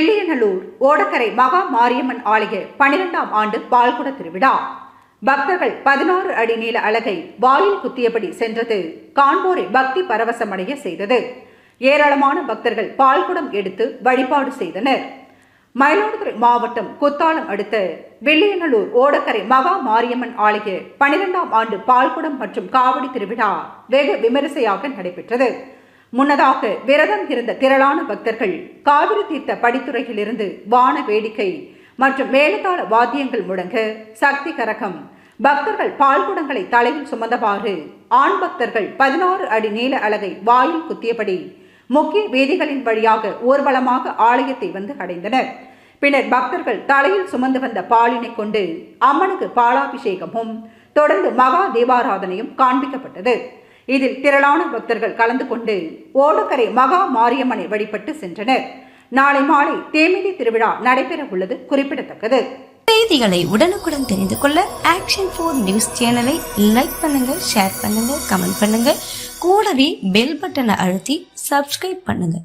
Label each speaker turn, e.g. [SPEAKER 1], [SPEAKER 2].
[SPEAKER 1] வெள்ளியநல்லூர் ஓடக்கரை மகா மாரியம்மன் ஆலய பனிரெண்டாம் ஆண்டு பால்குட திருவிழா. பக்தர்கள் பதினாறு அடி நீள அழகை வாயில் குத்தியபடி சென்றது. காண்போரை பக்தி பரவசமடைய செய்தது. ஏராளமான பக்தர்கள் பால்குடம் எடுத்து வழிபாடு செய்தனர். மயிலாடுதுறை மாவட்டம் குத்தாலம் அடுத்த வெள்ளியநல்லூர் ஓடக்கரை மகா மாரியம்மன் ஆலய பனிரெண்டாம் ஆண்டு பால்குடம் மற்றும் காவடி திருவிழா வெகு விமரிசையாக நடைபெற்றது. முன்னதாக விரதம் இருந்த திரளான பக்தர்கள் காவிரி தீர்த்த படித்துறையிலிருந்து வான வேடிக்கை மற்றும் மேலதாள வாத்தியங்கள் முழங்க சக்தி கரகம். பக்தர்கள் பால்குடங்களை தலையில் சுமந்தவாறு ஆண் பக்தர்கள் பதினாறு அடி நீள அழகை வாயில் குத்தியபடி முக்கிய வீதிகளின் வழியாக ஊர்வலமாக ஆலயத்தை வந்து அடைந்தனர். பின்னர் பக்தர்கள் தலையில் சுமந்து வந்த பாலினை கொண்டு அம்மனுக்கு பாலாபிஷேகமும் தொடர்ந்து மகா தீபாராதனையும் காண்பிக்கப்பட்டது. இதில் திரளான பக்தர்கள் கலந்து கொண்டு ஓடக்கரை மகா மாரியம்மனை வழிபட்டு சென்றனர். நாளை மாலை தேமிதி திருவிழா நடைபெற உள்ளது குறிப்பிடத்தக்கது.
[SPEAKER 2] செய்திகளை உடனுக்குடன் தெரிந்து கொள்ள ஆக்ஷன் ஃபோர் நியூஸ் சேனலை லைக் பண்ணுங்க ஷேர் பண்ணுங்க கமெண்ட் பண்ணுங்க. கூடவே பெல் பட்டனை அழுத்தி சப்ஸ்கிரைப் பண்ணுங்க.